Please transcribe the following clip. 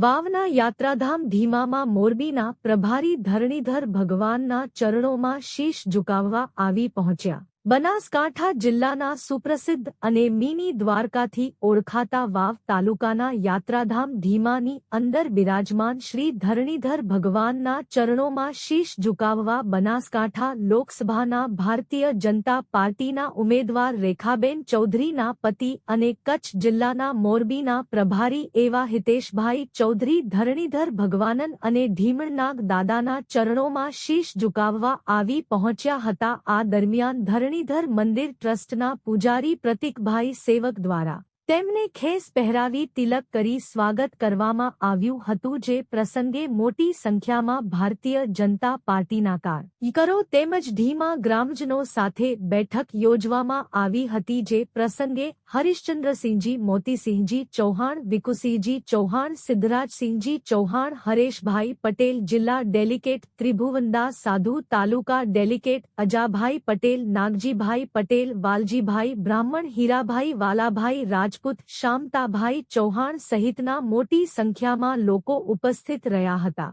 વાવના યાત્રાધામ ધીમામાં મોરબીના પ્રભારી ધરણીધર ભગવાનના ચરણોમાં શીશ ઝુકાવવા આવી પહોંચ્યા. બનાસકાંઠા જિલ્લાના સુપ્રસિદ્ધ અને મિની દ્વારકાથી ઓળખાતા વાવ તાલુકાના યાત્રાધામ ધીમાની અંદર બિરાજમાન શ્રી ધરણીધર ભગવાનના ચરણોમાં શીશ ઝુકાવવા બનાસકાંઠા લોકસભાના ભારતીય જનતા પાર્ટીના ઉમેદવાર રેખાબેન ચૌધરીના પતિ અને કચ્છ જિલ્લાના મોરબીના પ્રભારી એવા હિતેશભાઈ ચૌધરી ધરણીધર ભગવાનન અને ધીમણનાગ દાદાના ચરણોમાં શીશ ઝુકાવવા આવી પહોંચ્યા હતા. આ દરમિયાન ધરણીધર મંદિર ટ્રસ્ટના પૂજારી પ્રતિકભાઈ સેવક દ્વારા તેમને ખેસ પહેરાવી તિલક કરી સ્વાગત કરવામાં આવ્યું હતું જે પ્રસંગે મોટી સંખ્યામાં ભારતીય જનતા પાર્ટીના કાર્યકરો તેમજ ધીમા ગ્રામજનો સાથે બેઠક યોજવામાં આવી હતી જે પ્રસંગે હરિશ્ચંદ્રસિંહજી મોતીસિંહજી ચૌહાણ વિકુસિંહજી ચૌહાણ, સિદ્ધરાજસિંહજી ચૌહાણ, હરેશભાઈ પટેલ, જિલ્લા ડેલિકેટ ત્રિભુવનદાસ સાધુ, તાલુકા ડેલિકેટ અજાભાઈ પટેલ, નાગજીભાઈ પટેલ, વાલજીભાઈ બ્રાહ્મણ, હીરાભાઈ વાલાભાઈ રાજપૂત શામતાભાઈ ચૌહાણ સહિતના મોટી સંખ્યામાં લોકો ઉપસ્થિત રહ્યા હતા.